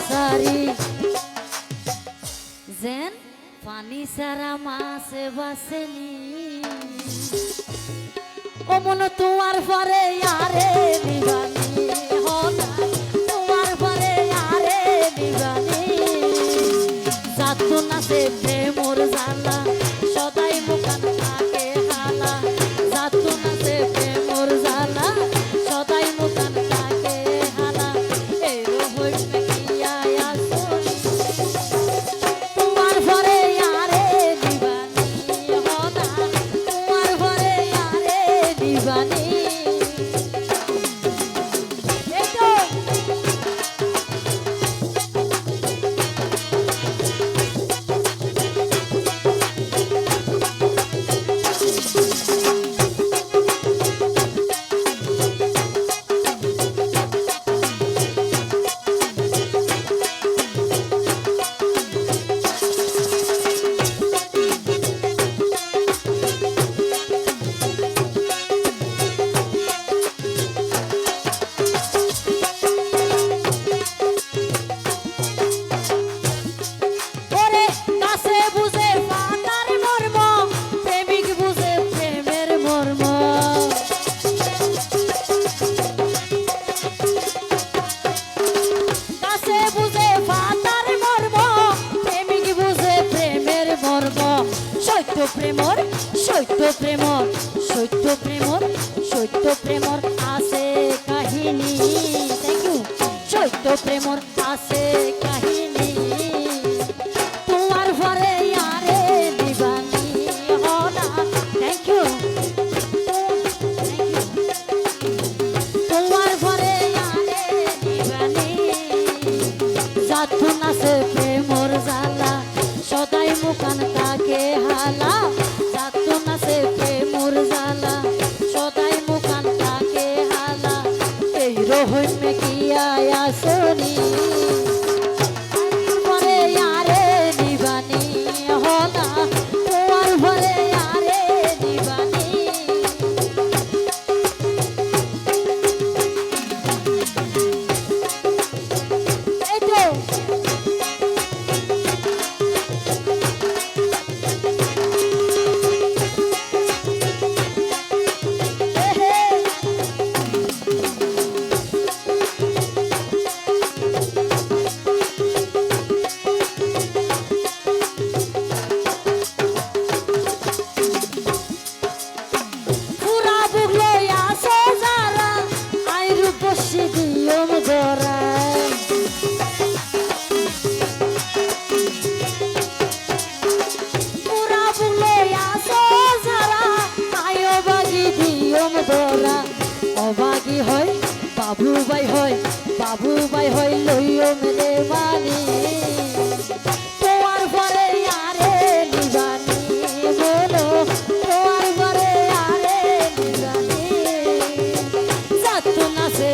সারি। যেন পানি সারা মাছে বাসেনি। অমন তোমার পরে আরে দিবানি। হলাই তোমার পরে আরে দিবানি। যাত না সে প্রেমর জ্বালা প্রেমর, সত্য প্রেমর সত্য প্রেমর সত্য প্রেমর আছে কাহিনী। থ্যাংক ইউ সত্য প্রেমর আছে কাহিনী। তোমায় হইল মেরে বাড়ি তোমার পরে আরে নিবানি বলো, তোমার পরে আরে নিবানি যাত না সে